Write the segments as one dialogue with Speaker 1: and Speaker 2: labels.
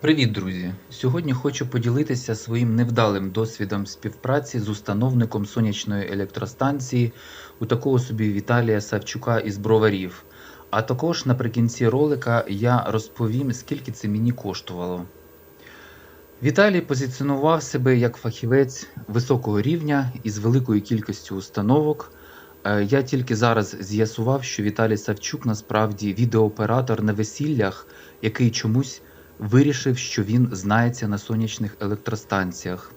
Speaker 1: Привіт, друзі! Сьогодні хочу поділитися своїм невдалим досвідом співпраці з установником сонячної електростанції у такого собі Віталія Савчука із Броварів. А також наприкінці ролика я розповім, скільки це мені коштувало. Віталій позиціонував себе як фахівець високого рівня із великою кількістю установок. Е, Я тільки зараз з'ясував, що Віталій Савчук насправді відеооператор на весіллях, який чомусь вирішив, що він знається на сонячних електростанціях.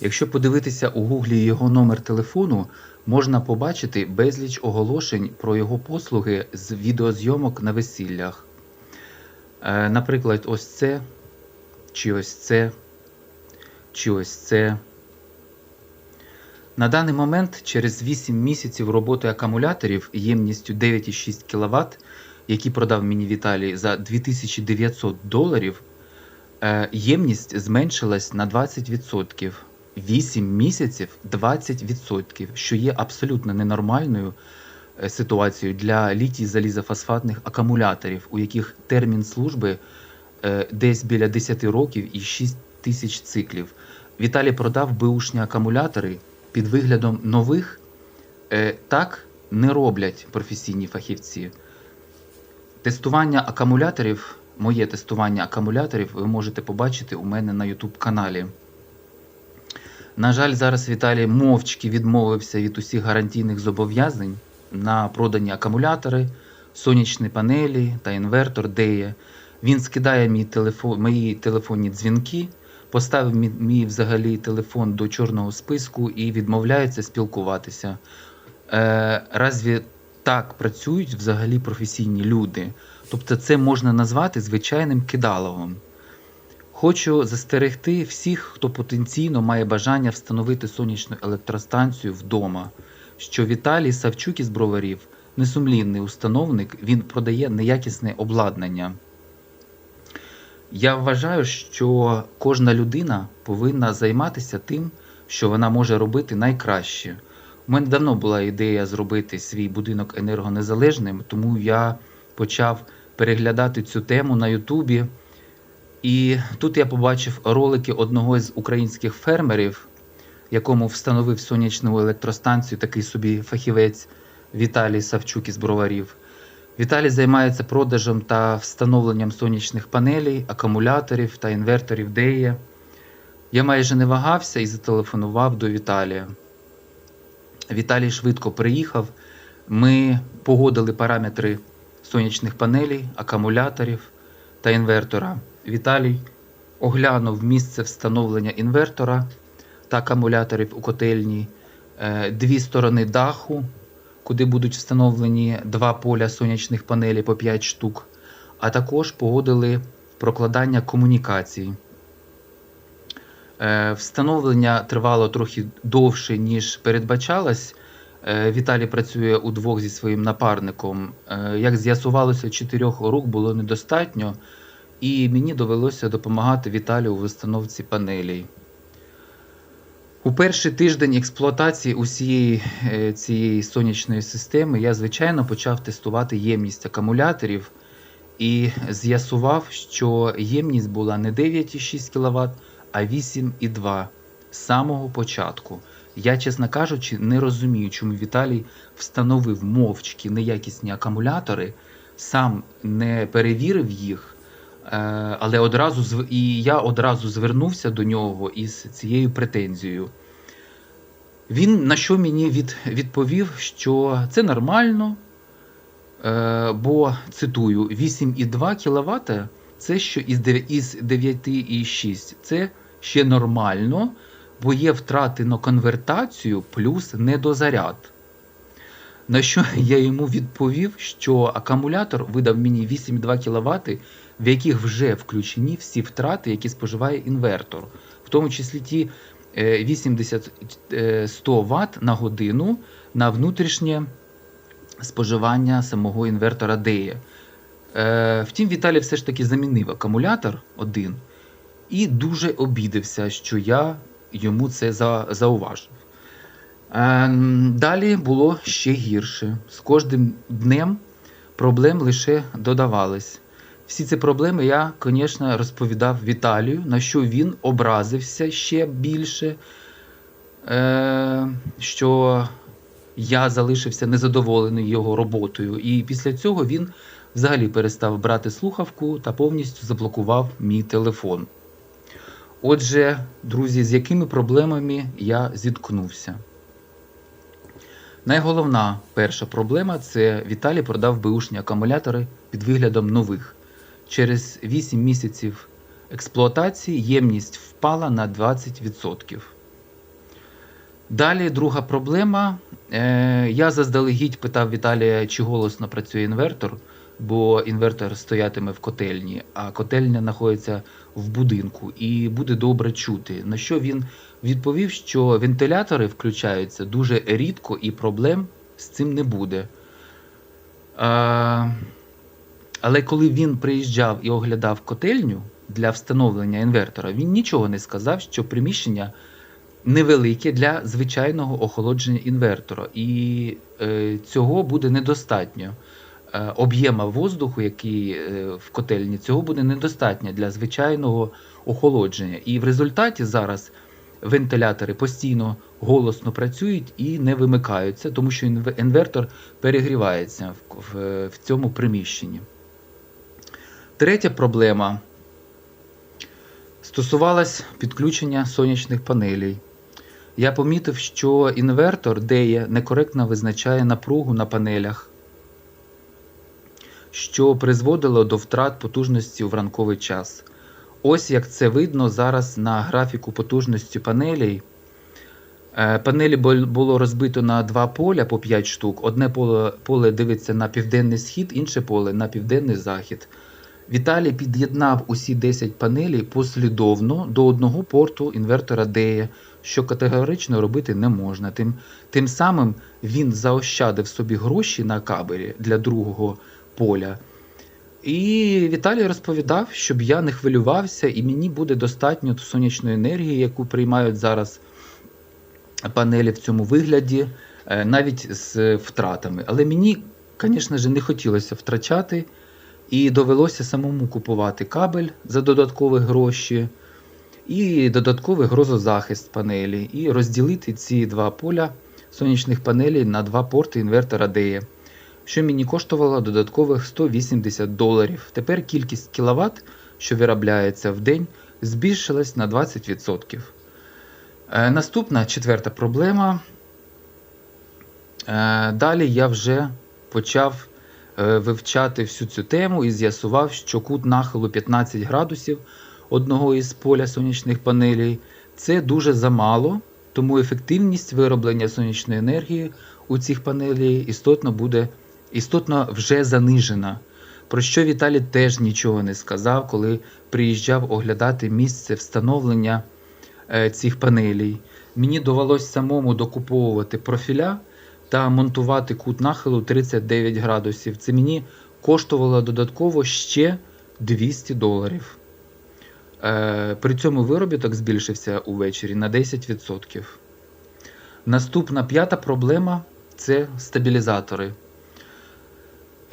Speaker 1: Якщо подивитися у гуглі його номер телефону, можна побачити безліч оголошень про його послуги з відеозйомок на весіллях. Е, Наприклад, ось це, чи ось це, чи ось це. На даний момент, через 8 місяців роботи акумуляторів ємністю 9,6 кВт, які продав мені Віталій за 2900 доларів, е, ємність зменшилась на 20%. 8 місяців 20%, що є абсолютно ненормальною е, ситуацією для літій залізофосфатних акумуляторів, у яких термін служби е, десь біля 10 років і 6 тисяч циклів. Віталій продав беушні акумулятори під виглядом нових. Так не роблять професійні фахівці. Тестування акумуляторів, моє тестування акумуляторів ви можете побачити у мене на YouTube каналі. На жаль, зараз Віталій мовчки відмовився від усіх гарантійних зобов'язань на продані акумулятори, сонячні панелі та інвертор Дея. Він скидає мій телефон, мої телефонні дзвінки, поставив мій, мій взагалі телефон до чорного списку і відмовляється спілкуватися. Е, разві так працюють взагалі професійні люди? Тобто це можна назвати звичайним кидаловом. Хочу застерегти всіх, хто потенційно має бажання встановити сонячну електростанцію вдома, що Віталій Савчук із броварів несумлінний установник, він продає неякісне обладнання. Я вважаю, що кожна людина повинна займатися тим, що вона може робити найкраще. У мене давно була ідея зробити свій будинок енергонезалежним, тому я почав переглядати цю тему на Ютубі. І тут я побачив ролики одного з українських фермерів, якому встановив сонячну електростанцію такий собі фахівець Віталій Савчук із броварів. Віталій займається продажем та встановленням сонячних панелей, акумуляторів та інверторів Дея. Я майже не вагався і зателефонував до Віталія. Віталій швидко приїхав. Ми погодили параметри сонячних панелей, акумуляторів та інвертора. Віталій оглянув місце встановлення інвертора та акумуляторів у котельні, е, дві сторони даху, куди будуть встановлені два поля сонячних панелей по 5 штук, а також погодили прокладання комунікацій. Е, Встановлення тривало трохи довше, ніж передбачалось. Е, Віталій працює удвох зі своїм напарником. Е, Як з'ясувалося, чотирьох рук було недостатньо, і мені довелося допомагати Віталію у встановці панелей. У перший тиждень експлуатації усієї цієї сонячної системи я, звичайно, почав тестувати ємність акумуляторів і з'ясував, що ємність була не 9,6 кВт, а 8,2 з самого початку. Я, чесно кажучи, не розумію, чому Віталій встановив мовчки неякісні акумулятори, сам не перевірив їх, е, але одразу і я одразу звернувся до нього із цією претензією. Він на що мені від, відповів, що це нормально, е, бо цитую, 8,2 кВт це що із 9,6 це ще нормально, бо є втрати на конвертацію плюс недозаряд. На що я йому відповів, що акумулятор видав мені 8,2 кВт, в яких вже включені всі втрати, які споживає інвертор, в тому числі ті 80-100 Вт на годину на внутрішнє споживання самого інвертора DEA. Е, Втім, Віталій все ж таки замінив акумулятор один і дуже обідався, що я йому це за, зауважив. Е, Далі було ще гірше. З кожним днем проблем лише додавались. Всі ці проблеми я, звісно, розповідав Віталію, на що він образився ще більше, е, що я залишився незадоволений його роботою. І після цього він взагалі перестав брати слухавку та повністю заблокував мій телефон. Отже, друзі, з якими проблемами я зіткнувся? Найголовна перша проблема це Віталій продав беушні акумулятори під виглядом нових. Через 8 місяців експлуатації ємність впала на 20%. Далі друга проблема. Е, Я заздалегідь питав Віталія, чи голосно працює інвертор, бо інвертор стоятиме в котельні, а котельня знаходиться в будинку і буде добре чути. На що він відповів, що вентилятори включаються дуже рідко і проблем з цим не буде. А, але коли він приїжджав і оглядав котельню для встановлення інвертора, він нічого не сказав, що приміщення невелике для звичайного охолодження інвертора, і е, цього буде недостатньо. Е, об'єма воздуху, який е, в котельні, цього буде недостатньо для звичайного охолодження. І в результаті зараз вентилятори постійно голосно працюють і не вимикаються, тому що інвертор перегрівається в, цьому приміщенні. Третя проблема стосувалась підключення сонячних панелей. Я помітив, що інвертор DEA некоректно визначає напругу на панелях, що призводило до втрат потужності в ранковий час. Ось як це видно зараз на графіку потужності панелей. Е, панелі було розбито на два поля по 5 штук. Одне поле, поле дивиться на південний схід, інше поле на південний захід. Віталій під'єднав усі 10 панелей послідовно до одного порту інвертора DEA, що категорично робити не можна. Тим, Тим самим він заощадив собі гроші на кабелі для другого поля. І Віталій розповідав, щоб я не хвилювався, і мені буде достатньо сонячної енергії, яку приймають зараз панелі в цьому вигляді, е, навіть з втратами. Але мені, звісно ж, не хотілося втрачати, і довелося самому купувати кабель за додаткові гроші, і додатковий грозозахист панелі, і розділити ці два поля сонячних панелей на два порти інвертора DE що мені коштувало додаткових 180 доларів. Тепер кількість кіловат, що виробляється в день, збільшилась на 20%. Е, наступна четверта проблема. Е, далі я вже почав е, вивчати всю цю тему і з'ясував, що кут нахилу 15 градусів одного із поля сонячних панелей це дуже замало, тому ефективність вироблення сонячної енергії у цих панелей істотно буде істотно вже занижена. Про що Віталій теж нічого не сказав, коли приїжджав оглядати місце встановлення е, цих панелей. Мені довелось самому докуповувати профіля та монтувати кут нахилу 39 градусів. Це мені коштувало додатково ще 200 доларів. Е, при цьому виробіток збільшився увечері на 10%. Наступна п'ята проблема це стабілізатори.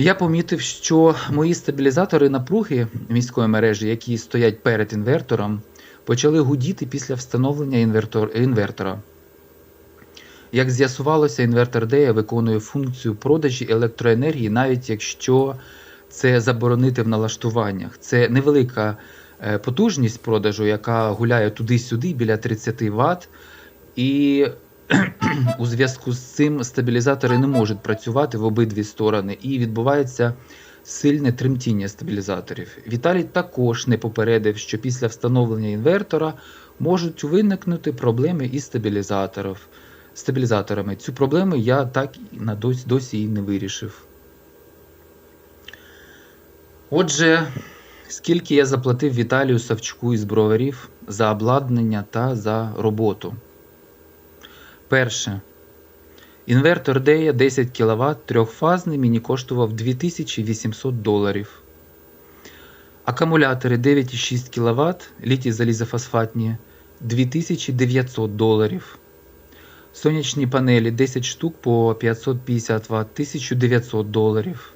Speaker 1: Я помітив, що мої стабілізатори напруги міської мережі, які стоять перед інвертором, почали гудіти після встановлення інвертор, інвертора. Як з'ясувалося, інвертор DEA виконує функцію продажі електроенергії, навіть якщо це заборонити в налаштуваннях. Це невелика е, потужність продажу, яка гуляє туди-сюди біля 30 Вт. І у зв'язку з цим стабілізатори не можуть працювати в обидві сторони і відбувається сильне тремтіння стабілізаторів. Віталій також не попередив, що після встановлення інвертора можуть виникнути проблеми із стабілізаторів. стабілізаторами. Цю проблему я так на досі, досі і не вирішив. Отже, скільки я заплатив Віталію Савчуку із броварів за обладнання та за роботу. Перше. Інвертор DEA 10 кВт трьохфазний мені коштував 2800 доларів. Акумулятори 9,6 кВт літій залізофосфатні 2900 доларів. Сонячні панелі 10 штук по 550 Вт 1900 доларів.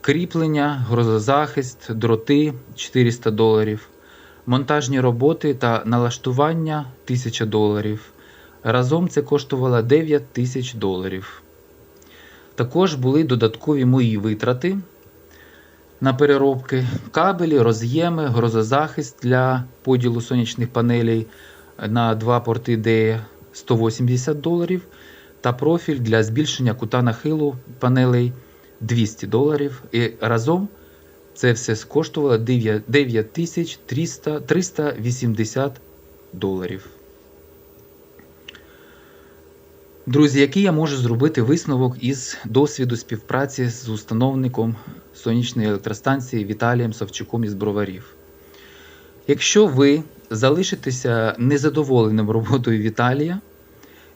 Speaker 1: кріплення, грозозахист, дроти 400 доларів, монтажні роботи та налаштування 1000 доларів. Разом це коштувало 9 тисяч доларів. Також були додаткові мої витрати на переробки, кабелі, роз'єми, грозозахист для поділу сонячних панелей на два порти DE 180 доларів та профіль для збільшення кута нахилу панелей 200 доларів. І разом це все скоштувало 9300 380 доларів. Друзі, який я можу зробити висновок із досвіду співпраці з установником сонячної електростанції Віталієм Савчуком із Броварів? Якщо ви залишитеся незадоволеним роботою Віталія,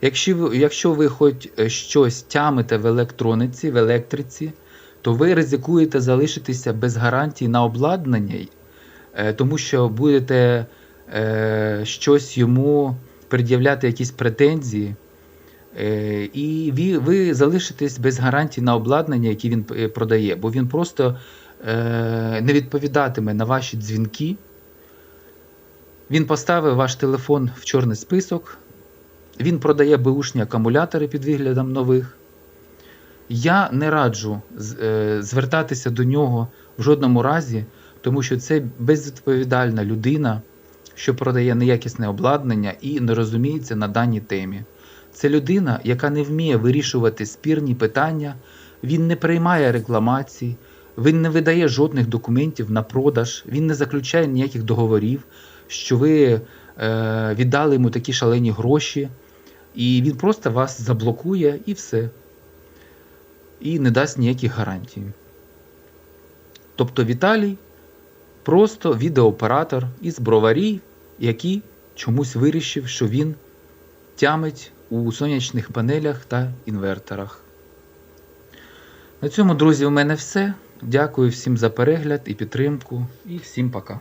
Speaker 1: якщо якщо ви хоч щось тямите в електрониці, в електриці, то ви ризикуєте залишитися без гарантій на обладнання, е, тому що будете е, щось йому пред'являти якісь претензії. Е, І ви, ви залишитесь без гарантій на обладнання, яке він е, продає, бо він просто е, не відповідатиме на ваші дзвінки. Він поставив ваш телефон в чорний список, він продає беушні акумулятори під виглядом нових. Я не раджу звертатися до нього в жодному разі, тому що це безвідповідальна людина, що продає неякісне обладнання і не розуміється на даній темі. Це людина, яка не вміє вирішувати спірні питання, він не приймає рекламацій, він не видає жодних документів на продаж, він не заключає ніяких договорів, що ви е, віддали йому такі шалені гроші, і він просто вас заблокує і все. І не дасть ніяких гарантій. Тобто Віталій просто відеооператор із броварів, який чомусь вирішив, що він тямить у сонячних панелях та інверторах. На цьому, друзі, у мене все. Дякую всім за перегляд і підтримку. І всім пока.